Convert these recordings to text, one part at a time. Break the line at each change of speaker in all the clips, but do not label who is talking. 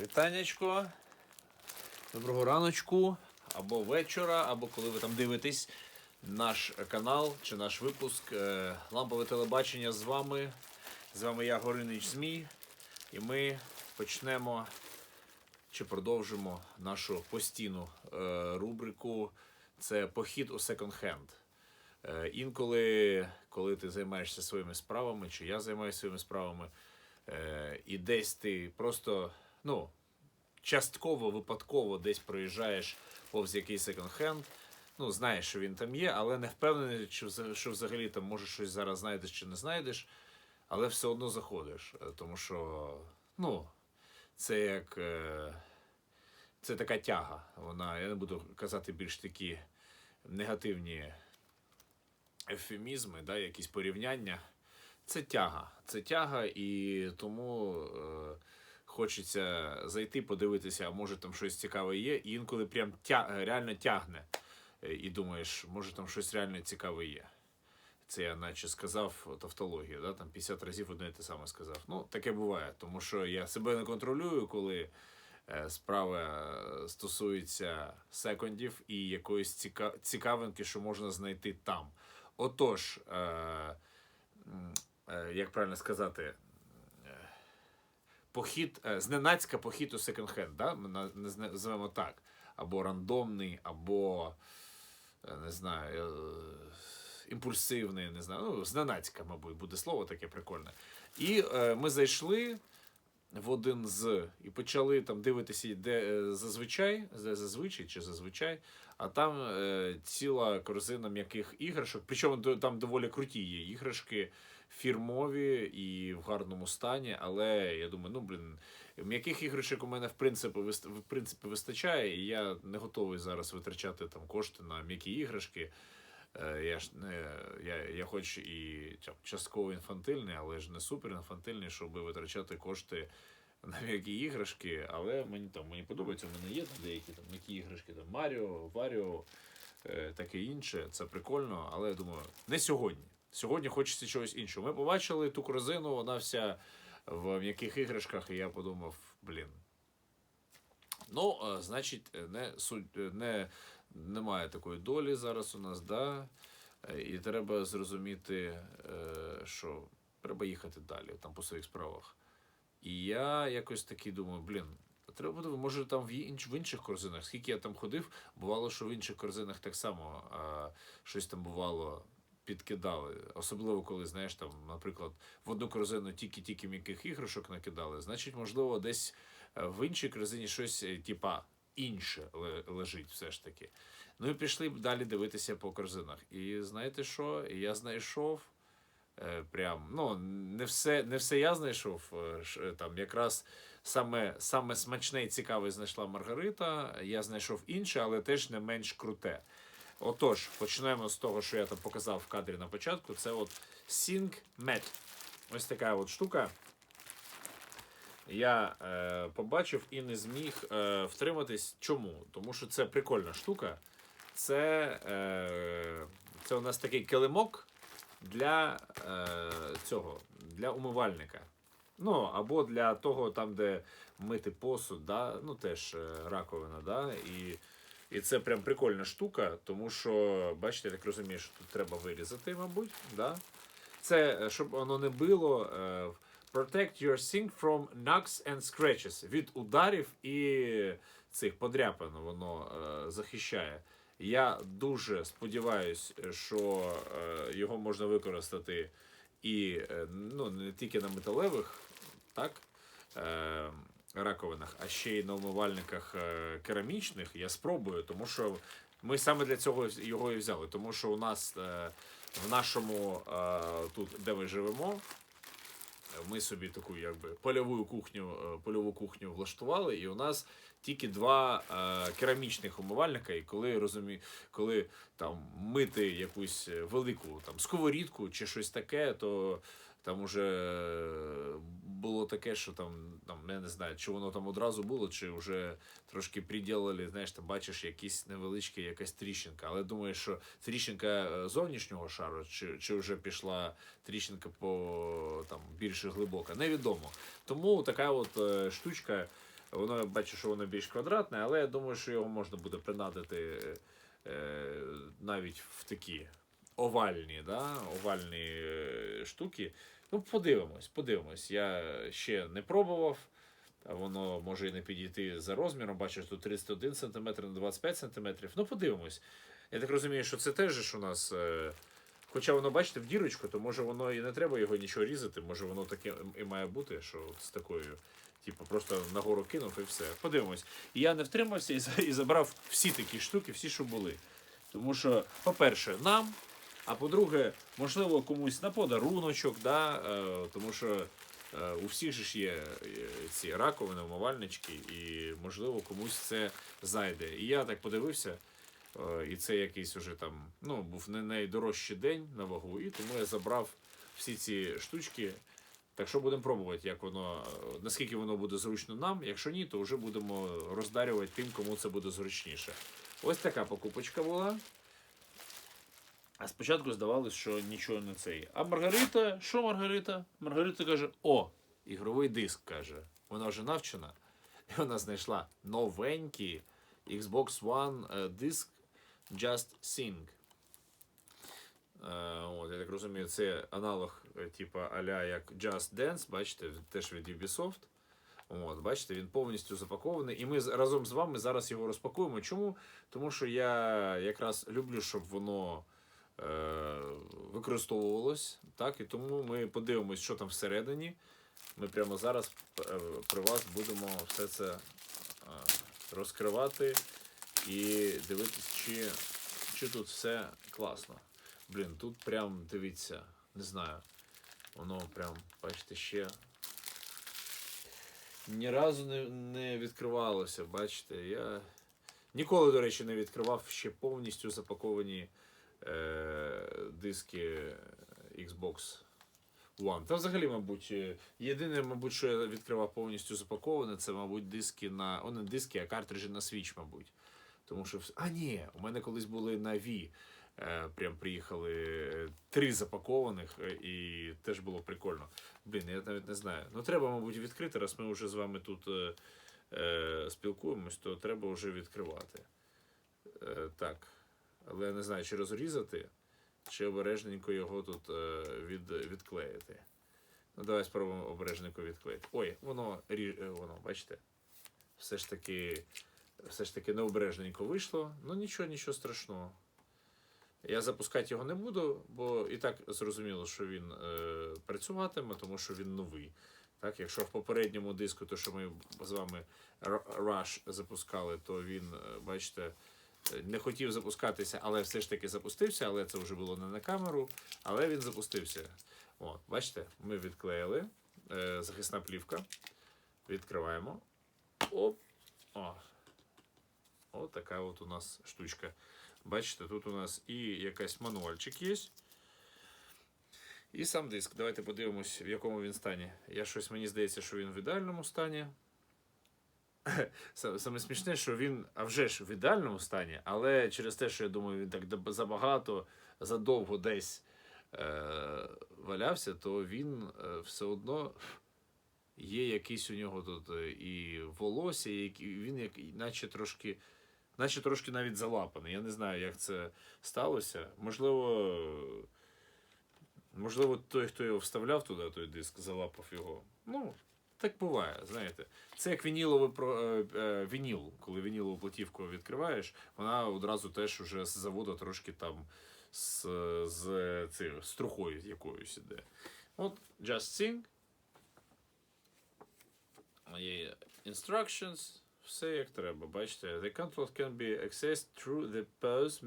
Вітанечко. Доброго раночку, або вечора, або коли ви там дивитесь наш канал чи наш випуск. Е, Лампове телебачення з вами. З вами я, Горинич Змій. І ми почнемо чи продовжимо нашу постійну е, рубрику. Це похід у секонд-хенд. Інколи, коли ти займаєшся своїми справами, чи я займаюся своїми справами, е, і десь ти просто, ну, частково, випадково десь проїжджаєш повз якийсь секонд-хенд, ну, знаєш, що він там є, але не впевнений, що взагалі там може щось зараз знайдеш чи не знайдеш, але все одно заходиш. Е, Тому що, ну, це як. е, Це така тяга. Вона, я не буду казати більш такі негативні ефемізми, да, якісь порівняння. Це тяга. Це тяга, і тому е, хочеться зайти, подивитися, а може там щось цікаве є. І інколи прям тя, реально тягне. Е, І думаєш, може там щось реально цікаве є. Це я наче сказав тавтологію, да? там 50 разів одне і те саме сказав. Ну, таке буває, тому що я себе не контролюю, коли е, справа е, стосується секундів і якоїсь ціка... цікавинки, що можна знайти там. Отож, е, е, як правильно сказати, е, похід, е, зненацька похід у секонд-хенд, да? називаємо так. Або рандомний, або е, не знаю, е, імпульсивний, не знаю, ну, зненацька, мабуть, буде слово таке прикольне. І е, ми зайшли в один з і почали там дивитися, де е, зазвичай, де зазвичай чи зазвичай, а там е, ціла корзина м'яких іграшок. Причому там доволі круті є іграшки, фірмові і в гарному стані. Але я думаю, ну блін, м'яких іграшок у мене в принципі в принципі вистачає, і я не готовий зараз витрачати там кошти на м'які іграшки. Е, Я ж не я, я хоч і ча- частково інфантильний, але ж не супер інфантильний, щоб витрачати кошти на м'які іграшки. Але мені там мені подобається, в мене є деякі там м'які іграшки, там Маріо, Варіо, е, таке інше. Це прикольно, але я думаю, не сьогодні. Сьогодні хочеться чогось іншого. Ми побачили ту корзину, вона вся в м'яких іграшках, і я подумав, блін. Ну, е, значить, не, суть- не, немає такої долі зараз у нас, да? Е, і треба зрозуміти, е, що треба їхати далі, там по своїх справах. І я якось такий думаю, блін, треба буде, може там в, інш, в інших корзинах, скільки я там ходив, бувало, що в інших корзинах так само а, щось там бувало. Підкидали, особливо коли, знаєш, там, наприклад, в одну корзину тільки-тільки м'яких іграшок накидали, значить, можливо, десь е, в іншій корзині щось, типа, інше лежить все ж таки. Ну і пішли далі дивитися по корзинах. І знаєте що? Я знайшов е, прям, ну, не все, не все я знайшов. е, е, Там якраз саме, саме смачне і цікаве знайшла Маргарита. Я знайшов інше, але теж не менш круте. Отож, почнемо з того, що я там показав в кадрі на початку. Це от Sync Met. Ось така от штука. Я е, побачив і не зміг е, втриматись. Чому? Тому що це прикольна штука. Це, е, це у нас такий килимок для е, цього, для умивальника. Ну, або для того, там, де мити посуд, да? ну теж е, раковина, да? і, і це прям прикольна штука, тому що, бачите, я так розумію, що тут треба вирізати, мабуть. Да? Це е, щоб воно не било. е, Protect your sink from knocks and scratches. Від ударів і цих подряпин воно е, захищає. Я дуже сподіваюся, що е, його можна використати і е, ну, не тільки на металевих, так, е, раковинах, а ще й на умивальниках е, керамічних. Я спробую, тому що ми саме для цього його і взяли. Тому що у нас е, в нашому е, тут, де ми живемо, ми собі таку якби польову кухню, е, польову кухню влаштували, і у нас тільки два е, керамічних умивальника. І коли розумі, коли там мити якусь е, велику там сковорідку чи щось таке, то там уже е, було таке, що там, там я не знаю, чи воно там одразу було, чи вже трошки приділили, знаєш, там бачиш якісь невеличкі, якась тріщинка. Але думаю, що тріщинка е, зовнішнього шару, чи, чи вже пішла тріщинка по там більш глибока, невідомо. Тому така от е, штучка Воно бачу, що воно більш квадратне, але я думаю, що його можна буде принадити е, навіть в такі овальні, да? овальні е, штуки. Ну, подивимось, подивимось. Я ще не пробував. Воно може і не підійти за розміром. Бачиш, тут 31 см на 25 см. Ну, подивимось. Я так розумію, що це теж у нас. Е, хоча воно, бачите, в дірочку, то може воно і не треба його нічого різати. Може воно таке і має бути, що от з такою, типу, просто нагору кинув і все. Подивимось. Я не втримався і забрав всі такі штуки, всі, що були. Тому що, по-перше, нам, а по-друге, можливо, комусь на подаруночок, да? е, тому що е, у всіх ж є е, ці раковини, умивальнички, і можливо комусь це зайде. І я так подивився, е, і це якийсь уже там, ну, був не найдорожчий день на вагу, і тому я забрав всі ці штучки. Так що будемо пробувати, як воно, е, наскільки воно буде зручно нам. Якщо ні, то вже будемо роздарювати тим, кому це буде зручніше. Ось така покупочка була. А спочатку здавалось, що нічого не цей. А Маргарита, що Маргарита? Маргарита каже: О, ігровий диск каже. Вона вже навчена. І вона знайшла новенький Xbox One е, диск Just Sing. Е, от, я так розумію, це аналог, типа аля як Just Dance, бачите, теж від Ubisoft. От, бачите, він повністю запакований. І ми разом з вами зараз його розпакуємо. Чому? Тому що я якраз люблю, щоб воно використовувалось. Так, і тому ми подивимось, що там всередині. Ми прямо зараз е, при вас будемо все це е, розкривати і дивитись, чи, чи тут все класно. Блін, тут прям дивіться, не знаю. Воно прям, бачите, ще ні разу не, не відкривалося, бачите. Я ніколи, до речі, не відкривав ще повністю запаковані е, диски Xbox One. Та взагалі, мабуть, е, єдине, мабуть, що я відкривав повністю запаковане, це, мабуть, диски на. О, не диски, а картриджі на Switch, мабуть. Тому що. А, ні, у мене колись були на Wii. Е, прям приїхали е, три запакованих, е, і теж було прикольно. Блін, я навіть не знаю. Ну, треба, мабуть, відкрити, раз ми вже з вами тут е, е, спілкуємось, то треба вже відкривати. Е, так. Але я не знаю, чи розрізати, чи обережненько його тут е, від, відклеїти. Ну, давай спробуємо обережненько відклеїти. Ой, воно е, воно, бачите? Все ж таки, все ж таки необережненько вийшло. Ну нічого, нічого страшного. Я запускати його не буду, бо і так зрозуміло, що він е, працюватиме, тому що він новий. Так, якщо в попередньому диску, то що ми з вами Rush запускали, то він, е, бачите, не хотів запускатися, але все ж таки запустився, але це вже було не на камеру, але він запустився. От, бачите, ми відклеїли е, захисна плівка. Відкриваємо. Оп. О. От така от у нас штучка. Бачите, тут у нас і якась мануальчик є. І сам диск. Давайте подивимось, в якому він стані. Я щось мені здається, що він в ідеальному стані. Саме смішне, що він, а вже ж в ідеальному стані, але через те, що я думаю, він так забагато, задовго десь е, валявся, то він е, все одно є якийсь у нього тут е, і волосся, і він як, наче трошки наче трошки навіть залапаний. Я не знаю, як це сталося. Можливо, можливо, той, хто його вставляв туди, той диск, залапав його. Ну, так буває, знаєте. Це як вініловий е, е, вініл. Коли вінілову платівку відкриваєш, вона одразу теж уже з заводу трошки там з, з, цим, з трухою якоюсь іде. От Just Sing. Є instructions. Все як треба, бачите. The control can be accessed through the pause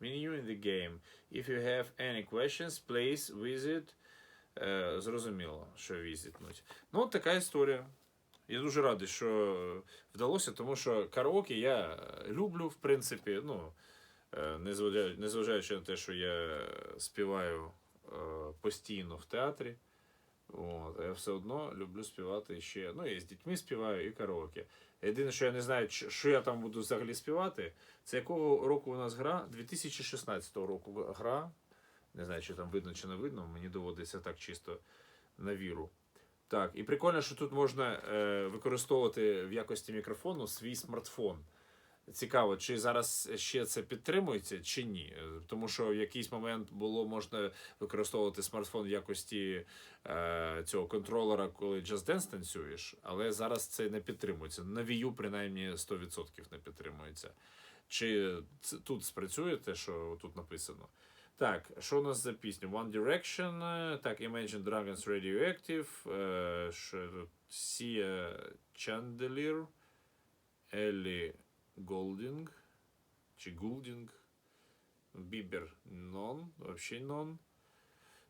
menu in the game. If you have any questions, please visit. Е, зрозуміло, що візитнуть. Ну, така історія. Я дуже радий, що вдалося, тому що караоке я люблю, в принципі. Ну, е, незважаючи, на те, що я співаю е, постійно в театрі. От, я все одно люблю співати ще. Ну, і з дітьми співаю, і караоке. Єдине, що я не знаю, що я там буду взагалі співати, це якого року у нас гра? 2016 року гра. Не знаю, чи там видно, чи не видно. Мені доводиться так чисто на віру. Так, і прикольно, що тут можна е, використовувати в якості мікрофону свій смартфон. Цікаво, чи зараз ще це підтримується, чи ні. Тому що в якийсь момент було можна використовувати смартфон в якості е, цього контролера, коли Just Dance танцюєш, але зараз це не підтримується. На Wii U, принаймні 100% не підтримується. Чи це тут спрацює те, що тут написано? Так, що у нас за пісня? One Direction, е, так, Imagine Dragons Radioactive, е, що тут? Sia Chandelier, Еллі Голдінг, чи Гулдінг, Бібер Нон, вообще Нон,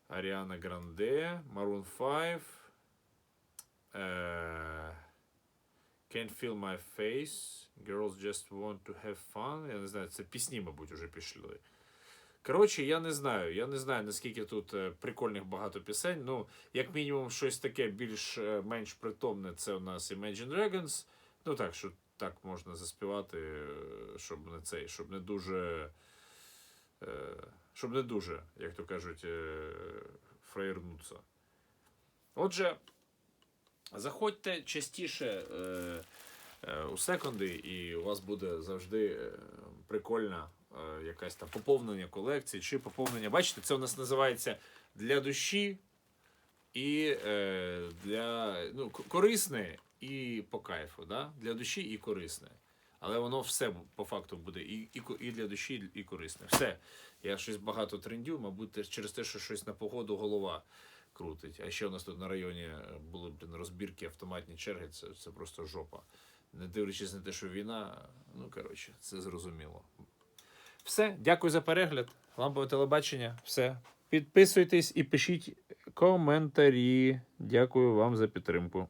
Аріана Гранде, Maroon 5, е, Can't Feel My Face, Girls Just Want to Have Fun. Я не знаю, це пісні, мабуть, уже пішли. Коротше, я не знаю. Я не знаю, наскільки тут е, прикольних багато пісень. Ну, як мінімум, щось таке більш е, притомне, це у нас Imagine Dragons. Ну так, що так можна заспівати, е, щоб не цей, щоб не дуже. Щоб не дуже, як то кажуть, фраєрнуться. Отже, заходьте частіше у секунди, і у вас буде завжди прикольна е, якась там поповнення колекції чи поповнення. Бачите, це у нас називається для душі і е, для ну, корисне і по кайфу. Да? Для душі і корисне. Але воно все по факту буде і, і, і для душі, і корисне. Все. Я щось багато трендю, мабуть, через те, що щось на погоду голова крутить. А ще у нас тут на районі е, були блін, розбірки, автоматні черги, це, це просто жопа. Не дивлячись на те, що війна, ну коротше, це зрозуміло. Все, дякую за перегляд. Лампове телебачення. Все. Підписуйтесь і пишіть коментарі. Дякую вам за підтримку.